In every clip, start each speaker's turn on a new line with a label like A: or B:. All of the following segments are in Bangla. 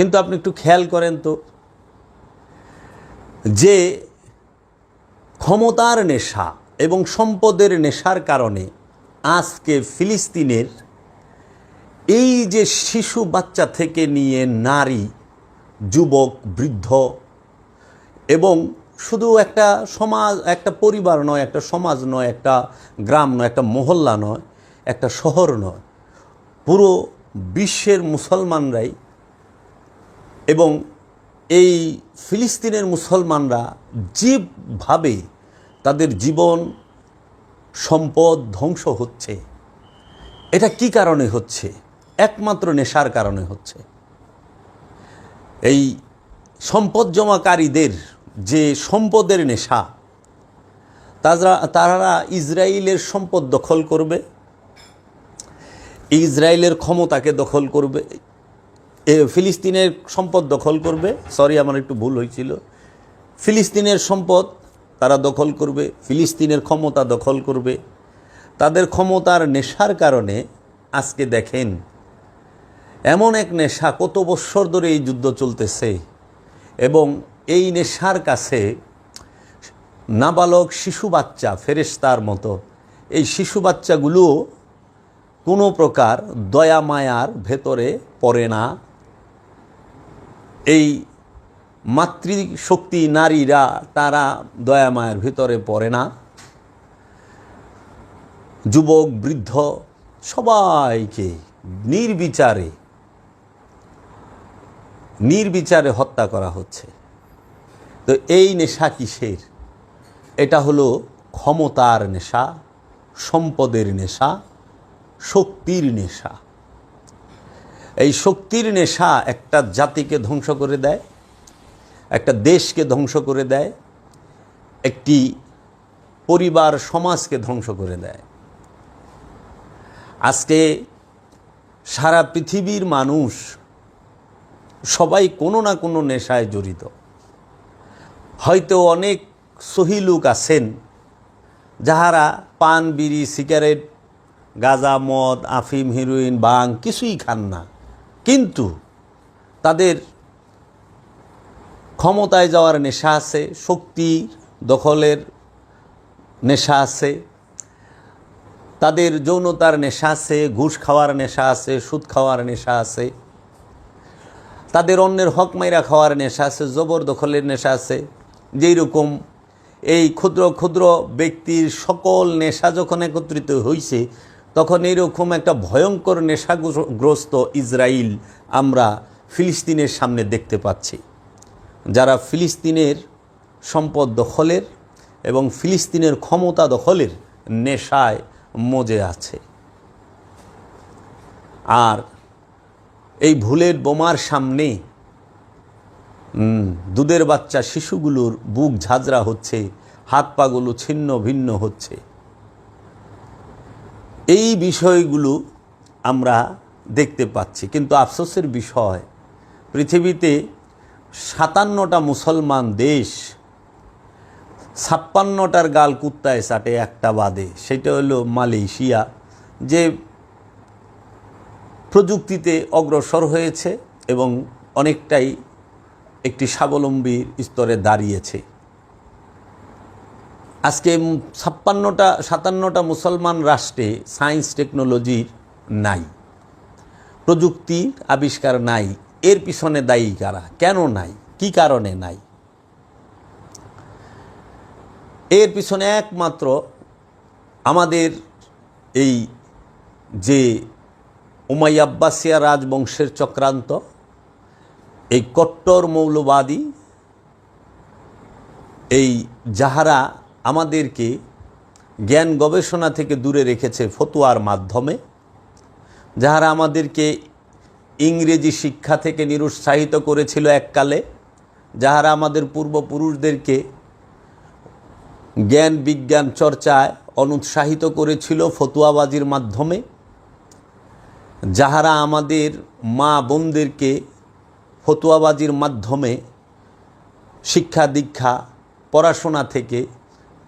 A: কিন্তু আপনি একটু খেয়াল করেন তো, যে ক্ষমতার নেশা এবং সম্পদের নেশার কারণে আজকে ফিলিস্তিনের এই যে শিশু বাচ্চা থেকে নিয়ে নারী, যুবক, বৃদ্ধ এবং শুধু একটা সমাজ, একটা পরিবার নয়, একটা সমাজ নয়, একটা গ্রাম নয়, একটা মহল্লা নয়, একটা শহর নয়, পুরো বিশ্বের মুসলমানরাই এবং এই ফিলিস্তিনের মুসলমানরা যেভাবে তাদের জীবন, সম্পদ ধ্বংস হচ্ছে। এটা কি কারণে হচ্ছে? একমাত্র নেশার কারণে হচ্ছে। এই সম্পদ জমাকারীদের যে সম্পদের নেশা তারা তারা ইসরায়েলের সম্পদ দখল করবে ইসরায়েলের ক্ষমতাকে দখল করবে ফিলিস্তিনের সম্পদ দখল করবে। সরি আমার একটু ভুল হয়েছিল। ফিলিস্তিনের সম্পদ তারা দখল করবে, ফিলিস্তিনের ক্ষমতা দখল করবে। তাদের ক্ষমতার নেশার কারণে আজকে দেখেন, এমন এক নেশা কত বৎসর ধরে এই যুদ্ধ চলতেছে এবং এই নেশার কাছে নাবালক শিশু বাচ্চা, ফেরেশতার মতো, এই শিশু বাচ্চাগুলোও কোনো প্রকার দয়া মায়ার ভেতরে পড়ে না। এই মাতৃশক্তি নারীরা তারা দয়া মায়ের ভিতরে পড়ে না। যুবক, বৃদ্ধ সবাইকে নির্বিচারে নির্বিচারে হত্যা করা হচ্ছে। তো এই নেশা কিসের? এটা হলো ক্ষমতার নেশা, সম্পদের নেশা, শক্তির নেশা। এই শক্তির নেশা একটা জাতিকে ধ্বংস করে দেয়, একটা দেশকে ধ্বংস করে দেয়, একটি পরিবার সমাজকে ধ্বংস করে দেয়। আজকে সারা পৃথিবীর মানুষ সবাই কোনো না কোনো নেশায় জড়িত। হয়তো অনেক সহি লোক আছেন যাহারা পান, বিড়ি, সিগারেট, গাঁজা, মদ, আফিম, হিরোইন, বাং কিছুই খান না। কিন্তু তাদের ক্ষমতায় যাওয়ার নেশা আছে শক্তির দখলের নেশা আছে, তাদের যৌনতার নেশা আছে, ঘুষ খাওয়ার নেশা আছে, সুদ খাওয়ার নেশা আছে, তাদের অন্যের হক মাইরা খাওয়ার নেশা আছে, জবর দখলের নেশা আছে, যেই রকম এই ক্ষুদ্র ক্ষুদ্র ব্যক্তির সকল নেশা যখন একত্রিত হয়েছে তখন এইরকম একটা ভয়ঙ্কর নেশাগ্রস্ত ইসরায়েল আমরা ফিলিস্তিনের সামনে দেখতে পাচ্ছি। যারা ফিলিস্তিনের সম্পদ দখলের এবং ফিলিস্তিনের ক্ষমতা দখলের নেশায় মজে আছে। আর এই ভুলের বোমার সামনে দুধের বাচ্চা শিশুগুলোর বুক ঝাঁঝরা হচ্ছে হাত পাগুলো ছিন্ন ভিন্ন হচ্ছে। এই বিষয়গুলো আমরা দেখতে পাচ্ছি। কিন্তু আফসোসের বিষয়, পৃথিবীতে সাতান্নটা মুসলমান দেশ, ছাপ্পান্নটার গাল কুত্তায় চাটে একটা বাদে। সেটা হলো মালয়েশিয়া, যে প্রযুক্তিতে অগ্রসর হয়েছে এবং অনেকটাই একটি স্বাবলম্বী স্তরে দাঁড়িয়েছে। আজকে ছাপ্পান্নটা, সাতান্নটা মুসলমান রাষ্ট্রে সায়েন্স টেকনোলজির নাই। প্রযুক্তির আবিষ্কার নাই। এর পিছনে দায়ী কারা? কেন নাই? কি কারণে নাই? এর পিছনে একমাত্র আমাদের এই যে উমাই আব্বাসিয়া রাজবংশের চক্রান্ত, এই কট্টর মৌলবাদী, এই যাহারা আমাদেরকে জ্ঞান গবেষণা থেকে দূরে রেখেছে ফতুয়ার মাধ্যমে, যাহারা আমাদেরকে ইংরেজি শিক্ষা থেকে নিরুৎসাহিত করেছিল এককালে, যাহারা আমাদের পূর্বপুরুষদেরকে জ্ঞান বিজ্ঞান চর্চায় অনুৎসাহিত করেছিল ফতুয়াবাজির মাধ্যমে, যাহারা আমাদের মা বোনদেরকে ফতুয়াবাজির মাধ্যমে শিক্ষা দীক্ষা, পড়াশোনা থেকে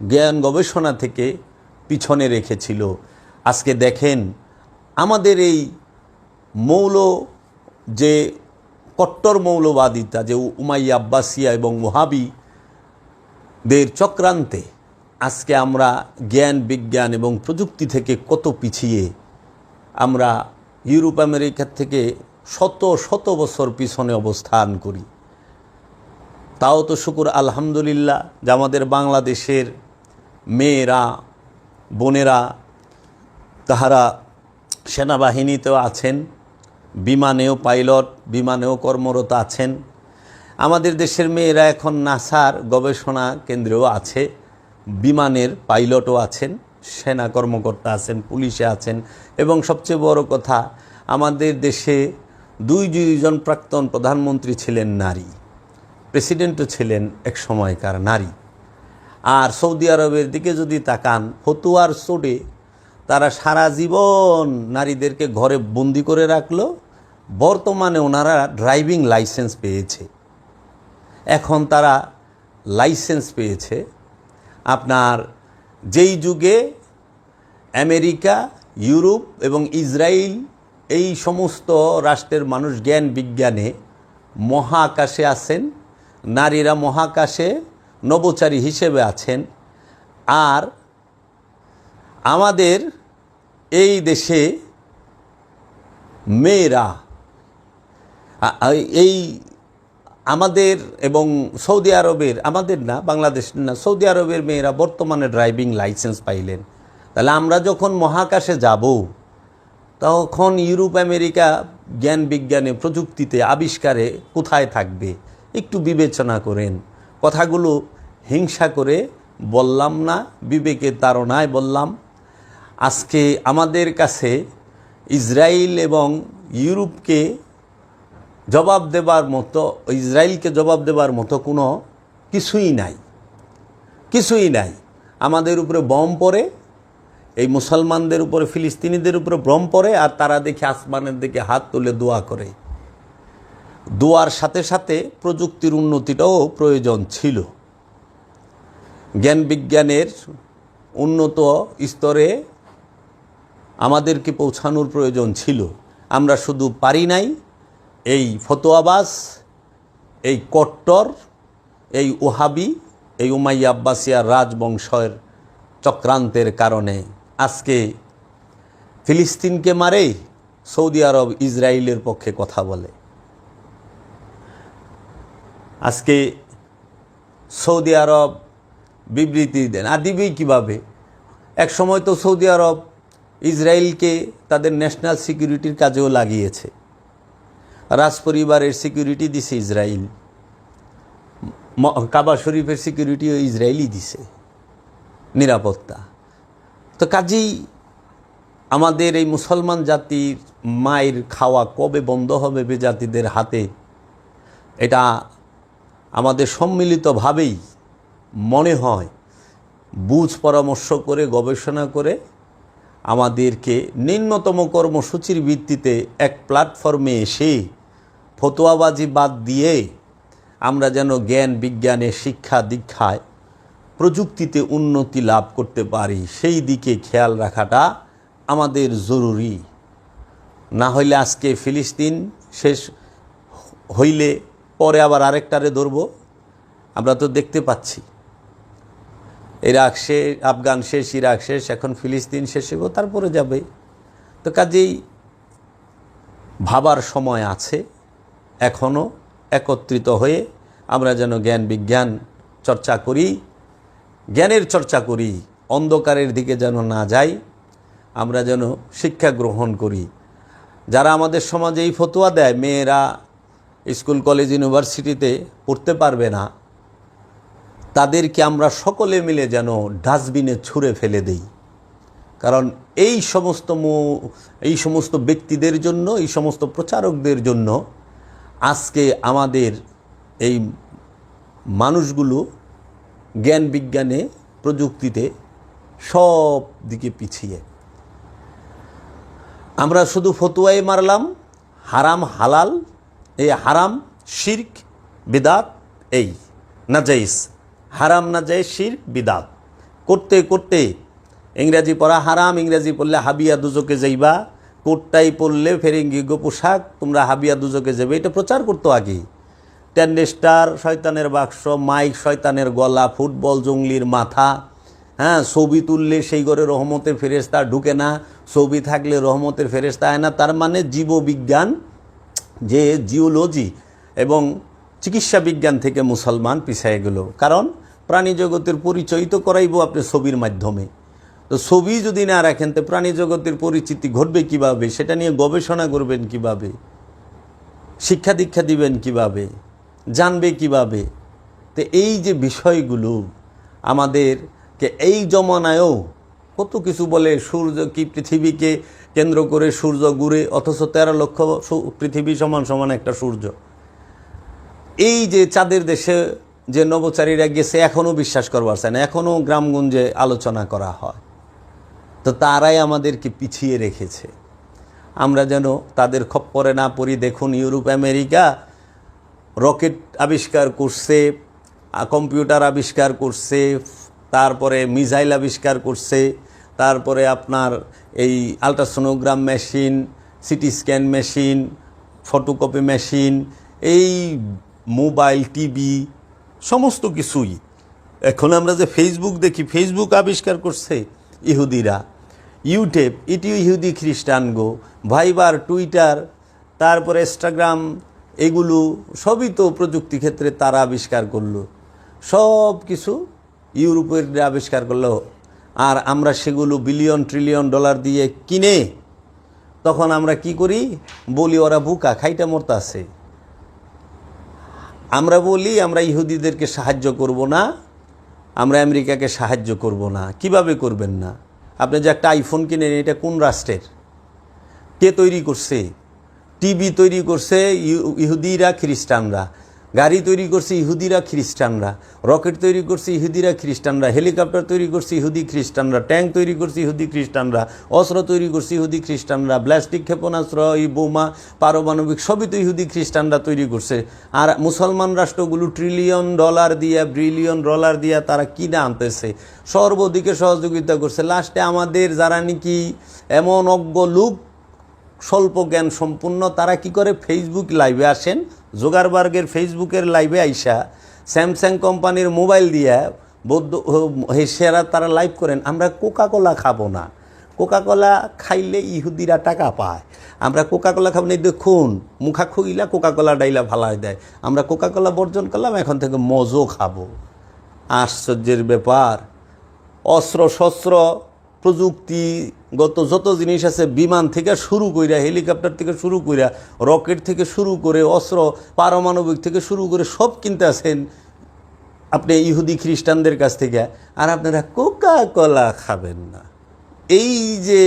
A: জ্ঞান গবেষণা থেকে পিছনে রেখেছিল। আজকে দেখেন, আমাদের এই মৌল যে কট্টর মৌলবাদিতা, যে উমাই আব্বাসিয়া এবং দের চক্রান্তে আজকে আমরা জ্ঞান, বিজ্ঞান এবং প্রযুক্তি থেকে কত পিছিয়ে, আমরা ইউরোপ আমেরিকার থেকে শত শত বছর পিছনে অবস্থান করি। তাও তো শুকুর, আলহামদুলিল্লাহ যে আমাদের বাংলাদেশের মেয়েরা, বোনেরা, তাহারা সেনাবাহিনীতেও আছেন, বিমানেও পাইলট, বিমানেও কর্মরত আছেন। আমাদের দেশের মেয়েরা এখন নাসার গবেষণা কেন্দ্রেও আছে, বিমানের পাইলটও আছেন, সেনা কর্মকর্তা আছেন, পুলিশে আছেন এবং সবচেয়ে বড় কথা, আমাদের দেশে দুই দুইজন প্রাক্তন প্রধানমন্ত্রী ছিলেন নারী, প্রেসিডেন্টও ছিলেন এক সময়কার নারী। আর সৌদি আরবের দিকে যদি তাকান, ফতুয়ার সোডে তারা সারা জীবন নারীদেরকে ঘরে বন্দি করে রাখল। বর্তমানে ওনারা ড্রাইভিং লাইসেন্স পেয়েছে। এখন তারা লাইসেন্স পেয়েছে। আপনার যেই যুগে আমেরিকা, ইউরোপ এবং ইসরায়েল এই সমস্ত রাষ্ট্রের মানুষ জ্ঞান বিজ্ঞানে মহাকাশে আছেন নারীরা মহাকাশে নবচারী হিসেবে আছেন। আর আমাদের এই দেশে মেয়েরা এই আমাদের এবং সৌদি আরবের, আমাদের না, বাংলাদেশ না, সৌদি আরবের মেয়েরা বর্তমানে ড্রাইভিং লাইসেন্স পাইলেন। তাহলে আমরা যখন মহাকাশে যাব, তখন ইউরোপ, আমেরিকা জ্ঞান বিজ্ঞানে প্রযুক্তিতে আবিষ্কারে কোথায় থাকবে, একটু বিবেচনা করেন। কথাগুলো হিংসা করে বললাম না, বিবেকের তাড়নায় বললাম, আজকে আমাদের কাছে ইসরায়েল এবং ইউরোপকে জবাব দেবার মতো, ইসরায়েলকে জবাব দেবার মতো কোনো কিছুই নাই। কিছুই নাই। আমাদের উপরে বম পড়ে, এই মুসলমানদের উপরে, ফিলিস্তিনিদের উপরে ব্রম পড়ে, আর তারা দেখে আসমানের দিকে হাত তুলে দোয়া করে। দোয়ার সাথে সাথে প্রযুক্তির উন্নতিটাও প্রয়োজন ছিল। জ্ঞান বিজ্ঞানের উন্নত স্তরে আমাদেরকে পৌঁছানোর প্রয়োজন ছিল। আমরা শুধু পারি নাই, এই ফতোয়াবাস এই কট্টর, এই ওহাবি, এই উমাইয়া আব্বাসিয়ার রাজবংশের চক্রান্তের কারণে আজকে ফিলিস্তিনকে মারে সৌদি আরব ইসরায়েলের পক্ষে কথা বলে। আজকে সৌদি আরব বিবৃতি দেন। আর দিবেই কীভাবে? এক সময় তো সৌদি আরব ইসরায়েলকে তাদের ন্যাশনাল সিকিউরিটির কাজেও লাগিয়েছে। রাজপরিবারের সিকিউরিটি দিছে ইসরায়েল। কাবা শরীফের সিকিউরিটিও ইসরায়েলই দিছে। নিরাপত্তা। তো কাজেই আমাদের এই মুসলমান জাতির মায়ের খাওয়া কবে বন্ধ হবে বে জাতিদের হাতে, এটা আমাদের সম্মিলিতভাবেই মনে হয়, বুঝ পরামর্শ করে, গবেষণা করে আমাদেরকে নিম্নতম কর্মসূচির ভিত্তিতে এক প্ল্যাটফর্মে এসে ফতোয়াবাজি বাদ দিয়ে আমরা যেন জ্ঞান, বিজ্ঞানে শিক্ষা, দীক্ষায় প্রযুক্তিতে উন্নতি লাভ করতে পারি, সেই দিকে খেয়াল রাখাটা আমাদের জরুরি। না হইলে আজকে ফিলিস্তিন শেষ হইলে পরে আবার আরেকটারে ধরব। আমরা তো দেখতে পাচ্ছি। ইরাক শেষ আফগান শেষ ইরাক শেষ এখন ফিলিস্তিন শেষ হইব তারপরে যাবে। তো কাজেই ভাবার সময় আছে এখনও একত্রিত হয়ে আমরা যেন জ্ঞান বিজ্ঞান চর্চা করি, জ্ঞানের চর্চা করি, অন্ধকারের দিকে যেন না যাই, আমরা যেন শিক্ষা গ্রহণ করি। যারা আমাদের সমাজে এই ফতোয়া দেয়, মেয়েরা স্কুল, কলেজ, ইউনিভার্সিটিতে পড়তে পারবে না, তাদেরকে আমরা সকলে মিলে যেন ডাস্টবিনে ছুঁড়ে ফেলে দেই। কারণ এই সমস্ত এই সমস্ত ব্যক্তিদের জন্য, এই সমস্ত প্রচারকদের জন্য আজকে আমাদের এই মানুষগুলো জ্ঞান বিজ্ঞানে, প্রযুক্তিতে সব দিকে পিছিয়ে। আমরা শুধু ফতুয়াই মারলাম, হারাম, হালাল এই হারাম, শির্ক, বিদাত, এই নাজাইস হারাম নাজাইস শির্ক, বিদাত। করতে করতে ইংরাজি পড়া হারাম, ইংরাজি পড়লে হাবিয়া দুজকে যাইবা। কোটটাই পরলে ফেরেঙ্গিগো পোশাক, তোমরা হাবিয়া দুজকে যাবে এটা প্রচার করতো আগে। টেন্ডেস্টার শয়তানের বাক্স, মাইক, শয়তানের গলা, ফুটবল জঙ্গলির মাথা। হ্যাঁ ছবি তুললে সেই ঘরে রহমতের ফেরেস্তা ঢুকে না। ছবি থাকলে রহমতের ফেরেস্তা হয় না। তার মানে জীববিজ্ঞান যে জিওলজি এবং চিকিৎসা বিজ্ঞান থেকে মুসলমান পিছিয়ে গেল। কারণ প্রাণী জগতের পরিচয় তো করাইব আপনি ছবির মাধ্যমে। তো ছবি যদি না রাখেন, তো প্রাণী জগতের পরিচিতি ঘটবে কীভাবে? সেটা নিয়ে গবেষণা করবেন কীভাবে? শিক্ষা দীক্ষা দিবেন কীভাবে? জানবে কীভাবে? তো এই যে বিষয়গুলো আমাদেরকে এই জমানায়ও কত কিছু বলে সূর্য কি পৃথিবীকে কেন্দ্র করে সূর্য ঘুরে, অথচ তেরো লক্ষ পৃথিবী সমান সমান একটা সূর্য। এই যে চাঁদের দেশে যে নবচারীরা গেছে, এখনও বিশ্বাস করবার চায় না। এখনও গ্রামগঞ্জে আলোচনা করা হয়। তো তারাই আমাদেরকে পিছিয়ে রেখেছে। আমরা যেন তাদের খপ্পরে না পড়ি। দেখুন, ইউরোপ, আমেরিকা রকেট আবিষ্কার করছে কম্পিউটার আবিষ্কার করছে, তারপরে মিসাইল আবিষ্কার করছে তারপরে আপনার এই ultrasonogram machine CT scan machine photocopy machine এই মোবাইল টিভি সমস্ত কিছুই। এখন আমরা যে ফেসবুক দেখি ফেসবুক আবিষ্কার করছে ইহুদিরা। ইউটিউব এটিও ইহুদি খ্রিস্টান গো। ভাইবার টুইটার তারপরে ইনস্টাগ্রাম এগুলো সবই তো প্রযুক্তি ক্ষেত্রে তারা আবিষ্কার করল। সব কিছু ইউরোপের আবিষ্কার করল। আর আমরা সেগুলো বিলিয়ন ট্রিলিয়ন ডলার দিয়ে কিনে তখন আমরা কি করি? বলি, ওরা বুকা, খাইটা মরতাছে আমরা বলি, আমরা ইহুদিদেরকে সাহায্য করব না, আমরা আমেরিকাকে সাহায্য করব না। কীভাবে করবেন না? আপনি যে একটা আইফোন কিনেন, এটা কোন রাষ্ট্রের? কে তৈরি করছে? টিভি তৈরি করছে ইহু- ইহুদিরা, খ্রিস্টানরা। গাড়ি তৈরি করছে ইহুদিরা, খ্রিস্টানরা। রকেট তৈরি করছে ইহুদিরা, খ্রিস্টানরা। হেলিকপ্টার তৈরি করছে ইহুদি, খ্রিস্টানরা। ট্যাঙ্ক তৈরি করছে ইহুদি, খ্রিস্টানরা। অস্ত্র তৈরি করছে ইহুদি, খ্রিস্টানরা। ব্লাস্টিক ক্ষেপণাস্ত্র, এই বোমা, পারমাণবিক, সবই তো ইহুদি, খ্রিস্টানরা তৈরি করছে। আর মুসলমান রাষ্ট্রগুলো ট্রিলিয়ন ডলার দিয়া ব্রিলিয়ন ডলার দিয়া তারা কিনে আনতেছে। সর্বদিকে সহযোগিতা করছে। লাস্টে আমাদের যারা নাকি এমন অজ্ঞ লোক স্বল্প জ্ঞান সম্পূর্ণ তারা কি করে? ফেসবুক লাইভে আসেন জোগারবার্গের ফেসবুকের লাইভে আইসা স্যামসাং কোম্পানির মোবাইল দিয়ে বৌদ্ধ সেরা তারা লাইভ করেন। আমরা কোকাকোলা খাব না। কোকাকোলা খাইলে ইহুদিরা টাকা পায়। আমরা কোকাকোলা খাব না। দেখুন, মুখা খুইলা কোকাকোলা ডাইলা ভালাই দেয়। আমরা কোকাকোলা বর্জন করলাম, এখন থেকে মজো খাব। আশ্চর্যের ব্যাপার। অস্ত্র শস্ত্র প্রযুক্তিগত যত জিনিস আছে বিমান থেকে শুরু কইরা, হেলিকপ্টার থেকে শুরু কইরা, রকেট থেকে শুরু করে, অস্ত্র, পারমাণবিক থেকে শুরু করে সব কিনতে আছেন আপনি ইহুদি খ্রিস্টানদের কাছ থেকে। আর আপনারা কোকা কলা খাবেন না। এই যে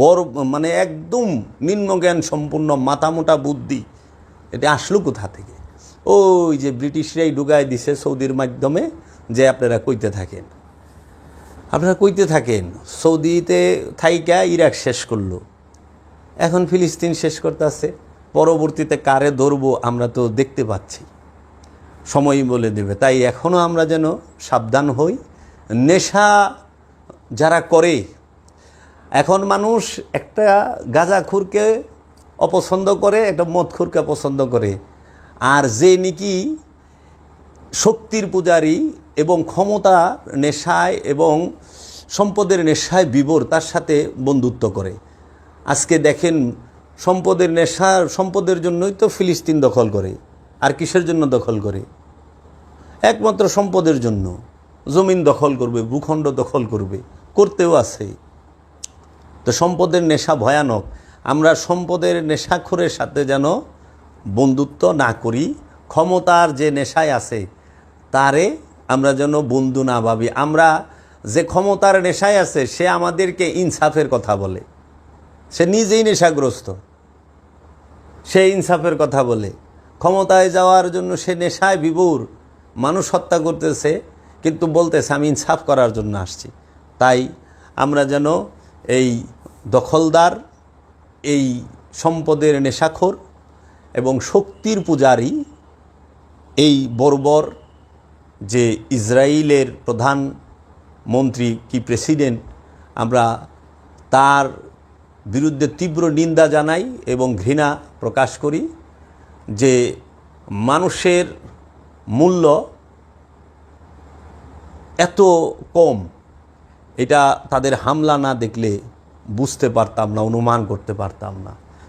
A: বড় মানে একদম নিম্নজ্ঞান সম্পূর্ণ মাথামোটা বুদ্ধি, এটা আসলো কোথা থেকে? ওই যে ব্রিটিশরাই ঢুকায় দিছে সৌদির মাধ্যমে যে আপনারা কইতে থাকেন। আপনারা কইতে থাকেন, সৌদিতে থাইকা ইরাক শেষ করল। এখন ফিলিস্তিন শেষ করতে আছে পরবর্তীতে কারে ধরবো আমরা তো দেখতে পাচ্ছি। সময়ই বলে দেবে। তাই এখনও আমরা যেন সাবধান হই। নেশা যারা করে, এখন মানুষ একটা গাঁজাখুরকে অপছন্দ করে, একটা মদখুরকে পছন্দ করে। আর যে নাকি শক্তির পূজারী এবং ক্ষমতা নেশায় এবং সম্পদের নেশায় বিবর, তার সাথে বন্ধুত্ব করে। আজকে দেখেন, সম্পদের নেশা, সম্পদের জন্যই তো ফিলিস্তিন দখল করে, আর কিসের জন্য দখল করে? একমাত্র সম্পদের জন্য। জমিন দখল করবে, ভূখণ্ড দখল করবে, করতেও আছে। তো সম্পদের নেশা ভয়ানক। আমরা সম্পদের নেশাখোরের সাথে যেন বন্ধুত্ব না করি, ক্ষমতার যে নেশায় আছে তারে আমরা যেন বন্ধু না ভাবি। আমরা যে ক্ষমতার নেশায় আছে, সে আমাদেরকে ইনসাফের কথা বলে। সে নিজেই নেশাগ্রস্ত। সে ইনসাফের কথা বলে। ক্ষমতায় যাওয়ার জন্য সে নেশায় বিভোর। মানুষ হত্যা করতেছে, কিন্তু বলতেছে, আমি ইনসাফ করার জন্য আসছি। তাই আমরা যেন এই দখলদার, এই সম্পদের নেশাখোর এবং শক্তির পূজারী, এই বর্বর যে ইসরায়েলের প্রধান মন্ত্রী কি প্রেসিডেন্ট, আমরা তার বিরুদ্ধে তীব্র নিন্দা জানাই এবং ঘৃণা প্রকাশ করি যে মানুষের মূল্য এত কম, এটা তাদের হামলা না দেখলে বুঝতে পারতাম না, অনুমান করতে পারতাম না।